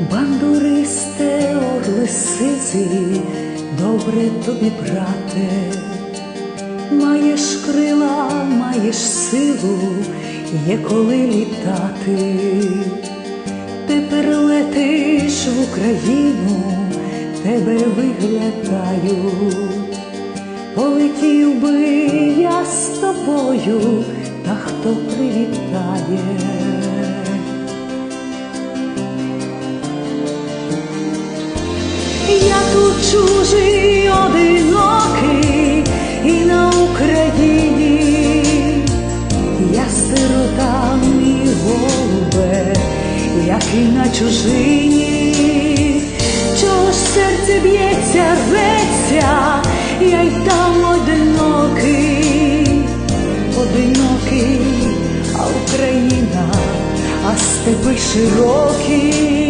Бандуристе, орли сизі, добре тобі, брате, маєш крила, маєш силу, є коли літати, тепер летиш в Україну, тебе виглядають, полетів би я з тобою, та хто привітає. Чужий одинокий і на Україні, я сирота мій голубе, як і на чужині, чого ж серце б'ється, рветься, я й там одинокий, одинокий, а Україна, а степи широкі.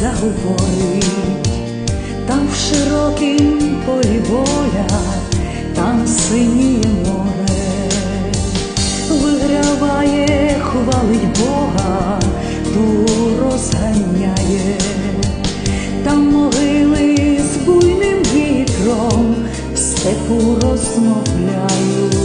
Заговорить, там в широкім полі воля, там синіє море, виграває, хвалить Бога, ту розганяє, там могили з буйним вітром в степу. Розмовляють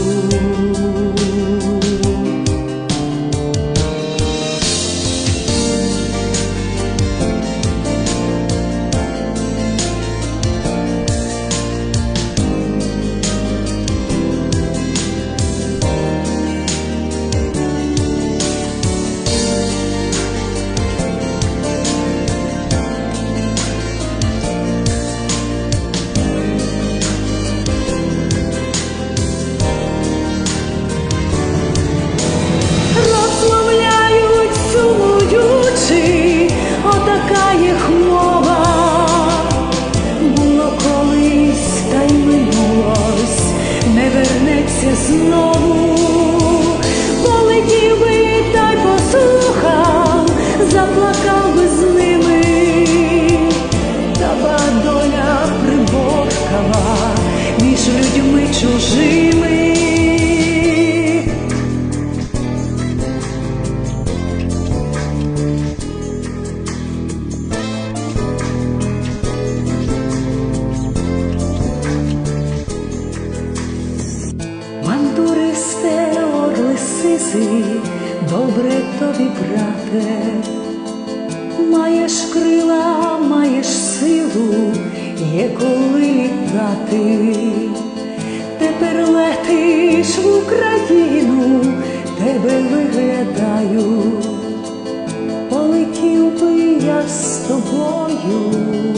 snow сиси, добре тобі, брате, маєш крила, маєш силу, є коли літати, тепер летиш в Україну, тебе виглядаю, полетів би я з тобою.